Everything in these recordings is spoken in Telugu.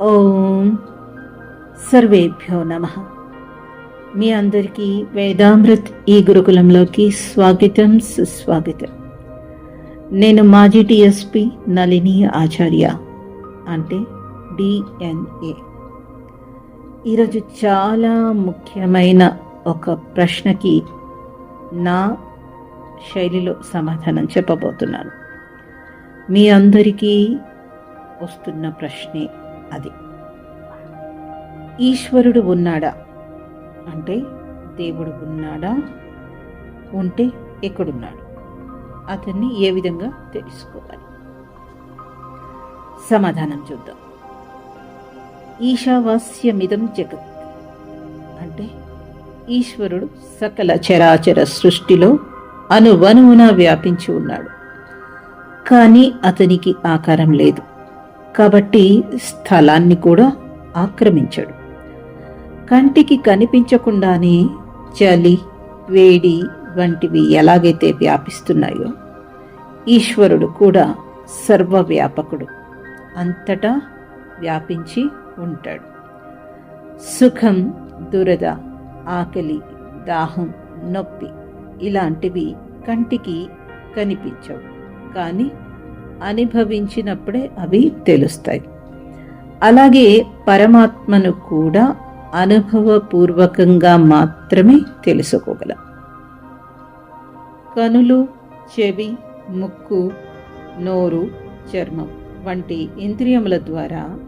ఓం సర్వేభ్యో నమ. మీ అందరికీ వేదామృత్ ఈ గురుకులంలోకి స్వాగతం సుస్వాగతం. నేను మాజీ టిఎస్పి నళిని ఆచార్య అంటే డిఎన్ఏ ఈరోజు చాలా ముఖ్యమైన ఒక ప్రశ్నకి నా శైలిలో సమాధానం చెప్పబోతున్నాను. మీ అందరికీ వస్తున్న ప్రశ్నే అది. ఈశ్వరుడు ఉన్నాడా? అంటే దేవుడు ఉన్నాడా? ఉంటే ఎక్కడున్నాడు? అతన్ని ఏ విధంగా తెలుసుకోవాలి? సమాధానం చూద్దాం. ఈశావాస్యమిదం జగత్. అంటే ఈశ్వరుడు సకల చరాచర సృష్టిలో అనువనువున వ్యాపించి ఉన్నాడు. కానీ అతనికి ఆకారం లేదు. కాబట్టి స్థలాన్ని కూడా ఆక్రమించాడు. కంటికి కనిపించకుండానే చలి వేడి వంటివి ఎలాగైతే వ్యాపిస్తున్నాయో ఈశ్వరుడు కూడా సర్వవ్యాపకుడు. అంతటా వ్యాపించి ఉంటాడు. సుఖం దురద ఆకలి దాహం నొప్పి ఇలాంటివి కంటికి కనిపించవు. కానీ అనుభవించినప్పుడే అవి తెలుస్తాయి. అలాగే పరమాత్మను కూడా అనుభవపూర్వకంగా మాత్రమే తెలుసుకోగలం. కనులు చెవి ముక్కు నోరు చర్మం వంటి ఇంద్రియముల ద్వారా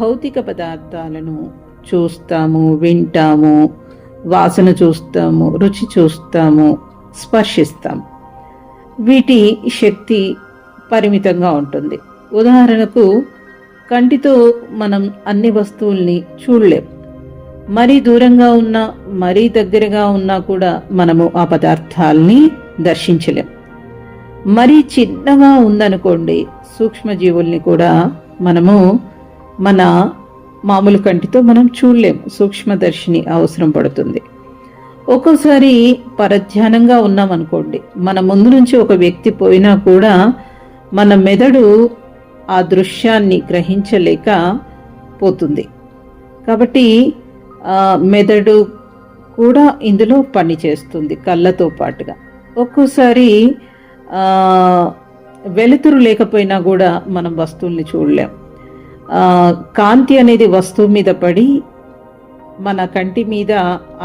భౌతిక పదార్థాలను చూస్తాము వింటాము వాసన చూస్తాము రుచి చూస్తాము స్పర్శిస్తాము. వీటి శక్తి పరిమితంగా ఉంటుంది. ఉదాహరణకు కంటితో మనం అన్ని వస్తువుల్ని చూడలేం. మరీ దూరంగా ఉన్నా మరీ దగ్గరగా ఉన్నా కూడా మనము ఆ పదార్థాల్ని దర్శించలేం. మరీ చిన్నగా ఉందనుకోండి సూక్ష్మజీవుల్ని కూడా మనము మన మామూలు కంటితో మనం చూడలేం. సూక్ష్మదర్శిని అవసరం పడుతుంది. ఒక్కోసారి పరధ్యానంగా ఉన్నామనుకోండి మన ముందు నుంచి ఒక వ్యక్తి పోయినా కూడా మన మెదడు ఆ దృశ్యాన్ని గ్రహించలేక పోతుంది. కాబట్టి మెదడు కూడా ఇందులో పని చేస్తుంది కళ్ళతో పాటుగా. ఒక్కోసారి వెలుతురు లేకపోయినా కూడా మనం వస్తువుల్ని చూడలేం. కాంతి అనేది వస్తువు మీద పడి మన కంటి మీద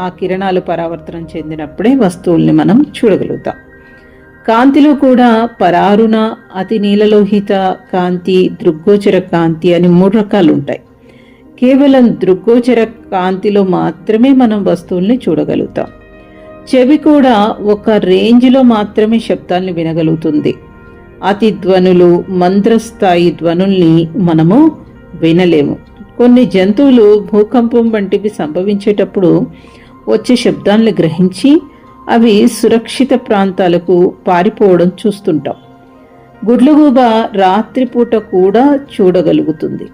ఆ కిరణాలు పరావర్తనం చెందినప్పుడే వస్తువుల్ని మనం చూడగలుగుతాం. కాంతిలో కూడా పరారుణ అతి నీలలోహిత కాంతి దృగ్గోచర కాంతి అని మూడు రకాలు ఉంటాయి కేవలం దృగ్గోచర కాంతిలో మాత్రమే మనం వస్తువుల్ని చూడగలుగుతాం. చెవి కూడా ఒక రేంజ్లో మాత్రమే శబ్దాల్ని వినగలుగుతుంది. అతి ధ్వనులు మంత్రస్థాయి ధ్వనుల్ని మనము వినలేము. కొన్ని జంతువులు భూకంపం వంటివి సంభవించేటప్పుడు వచ్చే శబ్దాలను గ్రహించి అవి సురక్షిత ప్రాంతాలకు పారిపోవడం చూస్తుంటాం. గుడ్లగూబ రాత్రిపూట కూడా చూడగలుగుతుంది.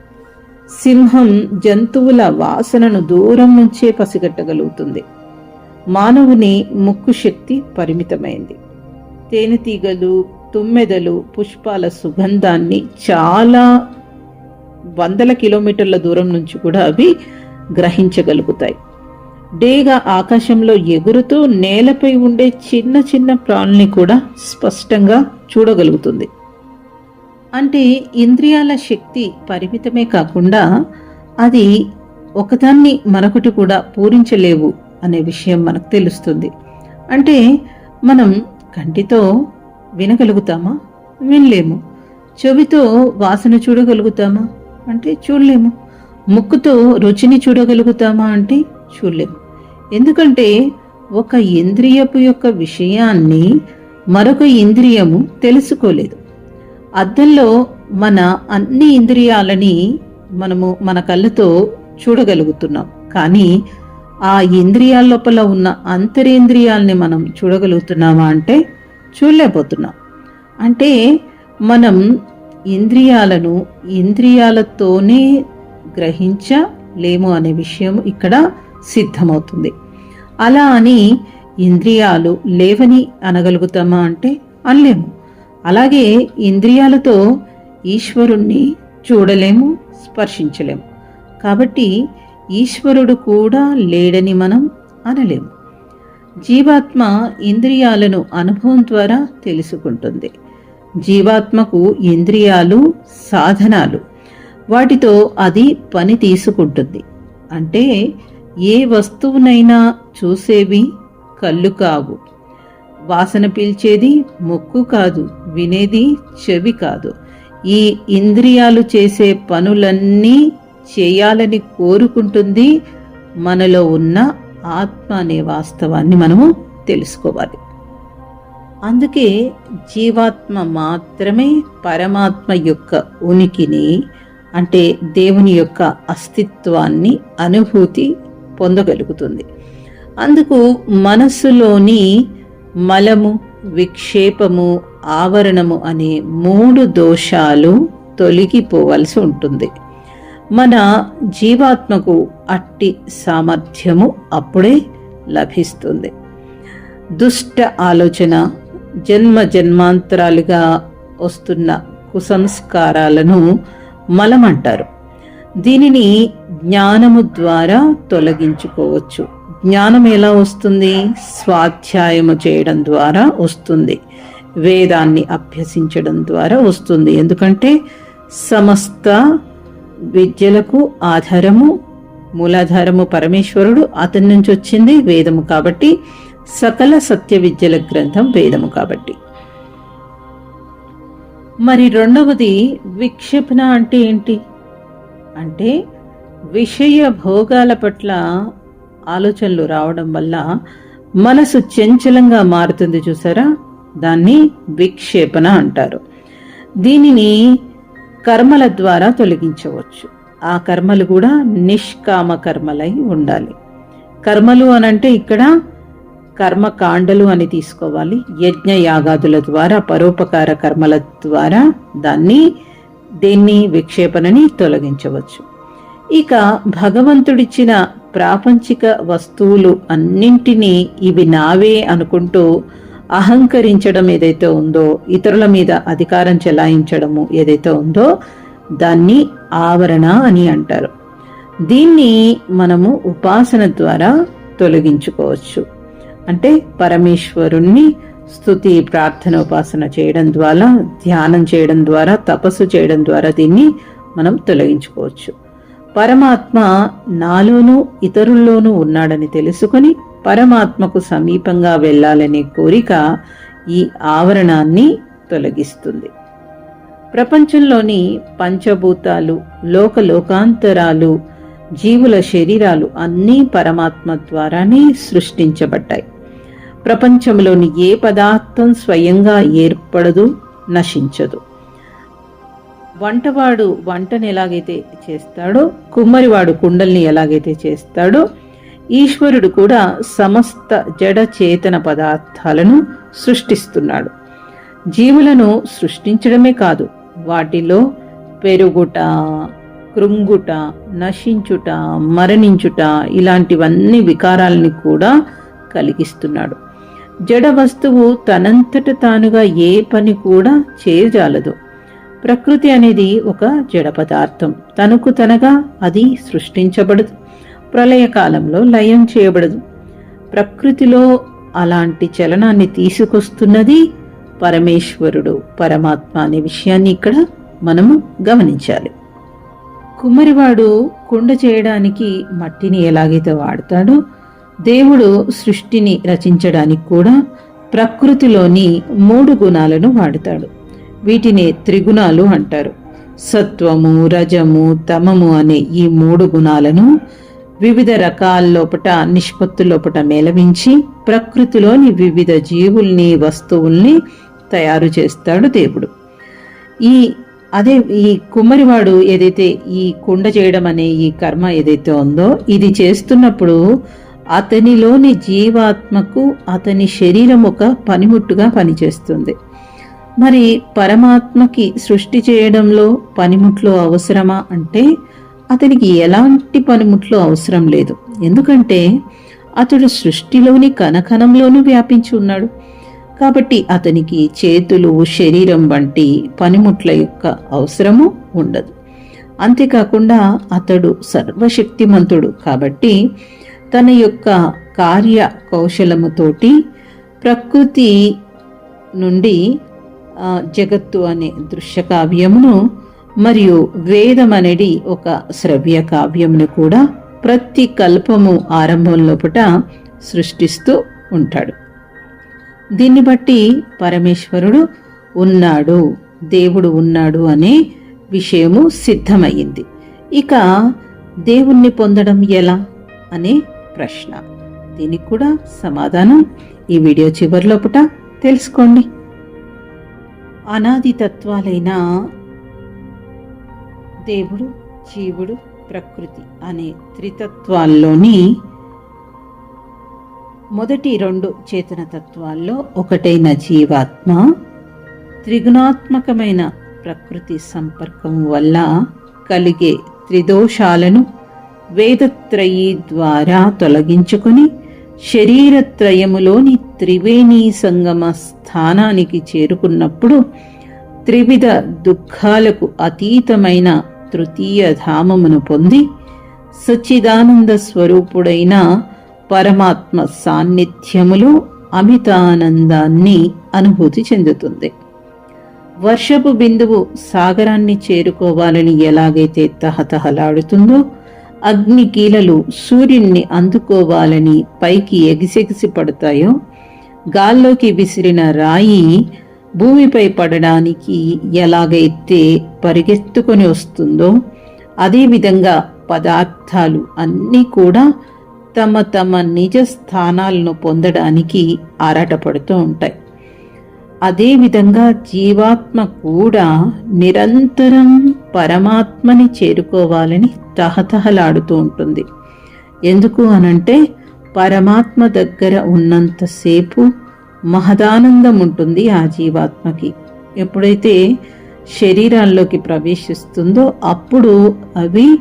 సింహం జంతువుల వాసనను దూరం నుంచే పసిగట్టగలుగుతుంది. మానవుని ముక్కు శక్తి పరిమితమైంది. తేనెతీగలు తుమ్మెదలు పుష్పాల సుగంధాన్ని చాలా వందల కిలోమీటర్ల దూరం నుంచి కూడా అవి గ్రహించగలుగుతాయి. డేగా ఆకాశంలో ఎగురుతూ నేలపై ఉండే చిన్న చిన్న ప్రాణుల్ని కూడా స్పష్టంగా చూడగలుగుతుంది. అంటే ఇంద్రియాల శక్తి పరిమితమే కాకుండా అది ఒకదాన్ని మరొకటి కూడా పూరించలేవు అనే విషయం మనకు తెలుస్తుంది. అంటే మనం కంటితో వినగలుగుతామా? వినలేము. చెవితో వాసన చూడగలుగుతామా? అంటే చూడలేము. ముక్కుతో రుచిని చూడగలుగుతామా? అంటే చూడలేము. ఎందుకంటే ఒక ఇంద్రియపు యొక్క విషయాన్ని మరొక ఇంద్రియము తెలుసుకోలేదు. అద్దంలో మన అన్ని ఇంద్రియాలని మనము మన కళ్ళతో చూడగలుగుతున్నాం. కానీ ఆ ఇంద్రియాల లోపల ఉన్న అంతరేంద్రియాలని మనం చూడగలుగుతున్నామా అంటే చూడలేకపోతున్నాం. అంటే మనం ఇంద్రియాలను ఇంద్రియాలతోనే గ్రహించలేము అనే విషయం ఇక్కడ సిద్ధమవుతుంది. అలా అని ఇంద్రియాలు లేవని అనగలుగుతామా అంటే అనలేము. అలాగే ఇంద్రియాలతో ఈశ్వరుణ్ణి చూడలేము స్పర్శించలేము. కాబట్టి ఈశ్వరుడు కూడా లేడని మనం అనలేము. జీవాత్మ ఇంద్రియాలను అనుభవం ద్వారా తెలుసుకుంటుంది. జీవాత్మకు ఇంద్రియాలు సాధనాలు వాటితో అది పని తీసుకుంటుంది. అంటే ఏ వస్తువునైనా చూసేవి కళ్ళు కావు. వాసన పీల్చేది ముక్కు కాదు వినేది చెవి కాదు. ఈ ఇంద్రియాలు చేసే పనులన్నీ చేయాలని కోరుకుంటుంది మనలో ఉన్న ఆత్మ అనే వాస్తవాన్ని మనము తెలుసుకోవాలి. అందుకే జీవాత్మ మాత్రమే పరమాత్మ యొక్క ఉనికిని అంటే దేవుని యొక్క అస్తిత్వాన్ని అనుభూతి పొందగలుగుతుంది. అందుకు మనస్సులోని మలము విక్షేపము ఆవరణము అనే మూడు దోషాలు తొలగిపోవలసి ఉంటుంది. మన జీవాత్మకు అట్టి సామర్థ్యము అప్పుడే లభిస్తుంది. దుష్ట ఆలోచన జన్మ జన్మాంతరాలుగా వస్తున్న కుసంస్కారాలను మలమంటారు. దీనిని జ్ఞానము ద్వారా తొలగించుకోవచ్చు. జ్ఞానం ఎలా వస్తుంది? స్వాధ్యాయము చేయడం ద్వారా వస్తుంది. వేదాన్ని అభ్యసించడం ద్వారా వస్తుంది. ఎందుకంటే సమస్త విద్యలకు ఆధారము మూలాధారము పరమేశ్వరుడు అతని నుంచి వచ్చింది వేదము కాబట్టి సకల సత్య విద్యల గ్రంథం వేదము కాబట్టి. మరి రెండవది విక్షేపణ అంటే ఏంటి? అంటే విషయ భోగాల పట్ల ఆలోచనలు రావడం వల్ల మనసు చంచలంగా మారుతుంది చూసారా? దాన్ని విక్షేపణ అంటారు. దీనిని కర్మల ద్వారా తొలగించవచ్చు. ఆ కర్మలు కూడా నిష్కామ కర్మలై ఉండాలి. కర్మలు అనంటే ఇక్కడ కర్మకాండలు అని తీసుకోవాలి. యజ్ఞ యాగాదుల ద్వారా పరోపకార కర్మల ద్వారా దాన్ని దేన్ని విక్షేపణని తొలగించవచ్చు. ఇక భగవంతుడిచ్చిన ప్రాపంచిక వస్తువులు అన్నింటినీ ఇవి నావే అనుకుంటూ అహంకరించడం ఏదైతే ఉందో ఇతరుల మీద అధికారం చెలాయించడము ఏదైతే ఉందో దాన్ని ఆవరణ అని అంటారు. దీన్ని మనము ఉపాసన ద్వారా తొలగించుకోవచ్చు. అంటే పరమేశ్వరుణ్ణి స్థుతి ప్రార్థన ఉపాసన చేయడం ద్వారా ధ్యానం చేయడం ద్వారా తపస్సు చేయడం ద్వారా దీన్ని మనం తొలగించుకోవచ్చు. పరమాత్మ నాలోనూ ఇతరుల్లోనూ ఉన్నాడని తెలుసుకొని పరమాత్మకు సమీపంగా వెళ్ళాలనే కోరిక ఈ ఆవరణాన్ని తొలగిస్తుంది. ప్రపంచంలోని పంచభూతాలు లోకలోకాంతరాలు జీవుల శరీరాలు అన్నీ పరమాత్మ ద్వారానే సృష్టించబడ్డాయి. ప్రపంచంలోని ఏ పదార్థం స్వయంగా ఏర్పడదు నశించదు. వంటవాడు వంటను ఎలాగైతే చేస్తాడో కుమ్మరివాడు కుండల్ని ఎలాగైతే చేస్తాడో ఈశ్వరుడు కూడా సమస్త జడ చేతన పదార్థాలను సృష్టిస్తున్నాడు. జీవులను సృష్టించడమే కాదు వాటిలో పెరుగుట కృంగుట నశించుట మరణించుట ఇలాంటివన్నీ వికారాలని కూడా కలిగిస్తున్నాడు. జడ వస్తువు తనంతట తానుగా ఏ పని కూడా చేయజాలదు. ప్రకృతి అనేది ఒక జడ పదార్థం. తనకు తనగా అది సృష్టించబడదు. ప్రళయకాలంలో లయం చేయబడదు. ప్రకృతిలో అలాంటి చలనాన్ని తీసుకొస్తున్నది పరమేశ్వరుడు. పరమాత్మ అనే విషయాన్ని ఇక్కడ మనము గమనించాలి. కుమ్మరివాడు కుండ చేయడానికి మట్టిని ఎలాగైతే వాడతాడో దేవుడు సృష్టిని రచించడానికి కూడా ప్రకృతిలోని మూడు గుణాలను వాడతాడు. వీటిని త్రిగుణాలు అంటారు. సత్వము రజము తమము అనే ఈ మూడు గుణాలను వివిధ రకాల లోపట నిష్పత్తుల లోపట మేళవించి ప్రకృతిలోని వివిధ జీవుల్ని వస్తువుల్ని తయారు చేస్తాడు దేవుడు. ఈ అదే ఈ కుమ్మరివాడు ఏదైతే ఈ కుండ చేయడం అనే ఈ కర్మ ఏదైతే ఉందో ఇది చేస్తున్నప్పుడు అతనిలోని జీవాత్మకు అతని శరీరం ఒక పనిముట్టుగా పనిచేస్తుంది. మరి పరమాత్మకి సృష్టి చేయడంలో పనిముట్లు అవసరమా అంటే అతనికి ఎలాంటి పనిముట్లు అవసరం లేదు. ఎందుకంటే అతడు సృష్టిలోని కనకనంలోనూ వ్యాపించి ఉన్నాడు. కాబట్టి అతనికి చేతులు శరీరం వంటి పనిముట్ల యొక్క అవసరము ఉండదు. అంతేకాకుండా అతడు సర్వశక్తిమంతుడు కాబట్టి తన యొక్క కార్య కౌశలముతోటి ప్రకృతి నుండి జగత్తు అనే దృశ్య కావ్యమును మరియు వేదం అనేది ఒక శ్రవ్య కావ్యమును కూడా ప్రతి కల్పము ఆరంభంలోపట సృష్టిస్తూ ఉంటాడు. దీన్ని బట్టి పరమేశ్వరుడు ఉన్నాడు దేవుడు ఉన్నాడు అనే విషయము సిద్ధమయ్యింది. ఇక దేవుణ్ణి పొందడం ఎలా? అనే ప్రశ్న. దీనికి కూడా సమాధానం ఈ వీడియో చివరిలోపట తెలుసుకోండి. అనాది తత్వాలైన దేవుడు జీవుడు ప్రకృతి అనే త్రితత్వాల్లోని మొదటి రెండు చేతన తత్వాల్లో ఒకటైన జీవాత్మ త్రిగుణాత్మకమైన ప్రకృతి సంపర్కం వల్ల కలిగే త్రిదోషాలను వేదత్రయీ ద్వారా తొలగించుకొని శరీరత్రయములోని త్రివేణీ సంగమ స్థానానికి చేరుకున్నప్పుడు త్రివిధ దుఃఖాలకు అతీతమైన తృతీయ ధామమును పొంది సచ్చిదానంద స్వరూపుడైన పరమాత్మ సాన్నిధ్యములో అమితానందాన్ని అనుభూతి చెందుతుంది. వర్షపు బిందువు సాగరాన్ని చేరుకోవాలని ఎలాగైతే తహతహలాడుతుందో అగ్ని కీలలు సూర్యుణ్ణి అందుకోవాలని పైకి ఎగిసెగిసి పడతాయో గాల్లోకి విసిరిన రాయి భూమిపై పడడానికి ఎలాగైతే పరిగెత్తుకొని వస్తుందో అదేవిధంగా పదార్థాలు అన్నీ కూడా తమ తమ నిజ స్థానాలను పొందడానికి ఆరాటపడుతూ ఉంటాయి. అదేవిధంగా జీవాత్మ కూడా నిరంతరం పరమాత్మని చేరుకోవాలని తహతహలాడుతూ ఉంటుంది. ఎందుకు అనంటే పరమాత్మ దగ్గర ఉన్నంతసేపు మహదానందం ఉంటుంది ఆ జీవాత్మకి. ఎప్పుడైతే శరీరాల్లోకి ప్రవేశిస్తుందో అప్పుడు అవి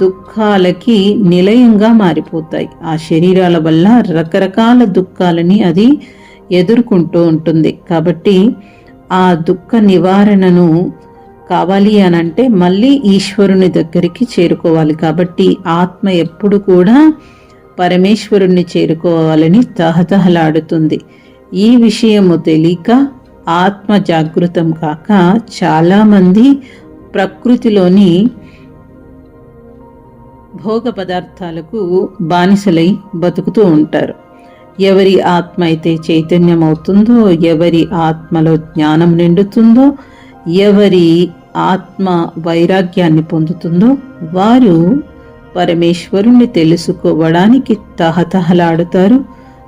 దుఃఖాలకి నిలయంగా మారిపోతాయి. ఆ శరీరాల వల్ల రకరకాల దుఃఖాలని అది ఎదుర్కొంటూ ఉంటుంది. కాబట్టి ఆ దుఃఖ నివారణను కావాలి అని అంటే మళ్ళీ ఈశ్వరుని దగ్గరికి చేరుకోవాలి. కాబట్టి ఆత్మ ఎప్పుడు కూడా పరమేశ్వరుణ్ణి చేరుకోవాలని తహతహలాడుతుంది. ఈ విషయము తెలియక ఆత్మ జాగృతం కాక చాలామంది ప్రకృతిలోని భోగ పదార్థాలకు బానిసలై బతుకుతూ ఉంటారు. ఎవరి ఆత్మ అయితే చైతన్యం అవుతుందో ఎవరి ఆత్మలో జ్ఞానం నిండుతుందో ఎవరి ఆత్మ వైరాగ్యాన్ని పొందుతుందో వారు పరమేశ్వరుణ్ణి తెలుసుకోవడానికి తహతహలాడుతారు.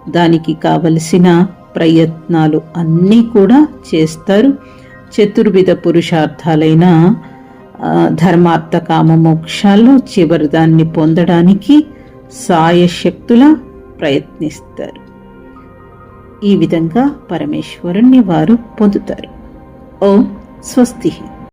దానికి కావలసిన ప్రయత్నాలు అన్నీ కూడా చేస్తారు. చతుర్విధ పురుషార్థాలైన ధర్మార్థ కామ మోక్షాల్లో చివరి దాన్ని పొందడానికి సాయశక్తుల ప్రయత్నిస్తారు. ఈ విధంగా పరమేశ్వరుణ్ణి వారు పొందుతారు. ఓం స్వస్తి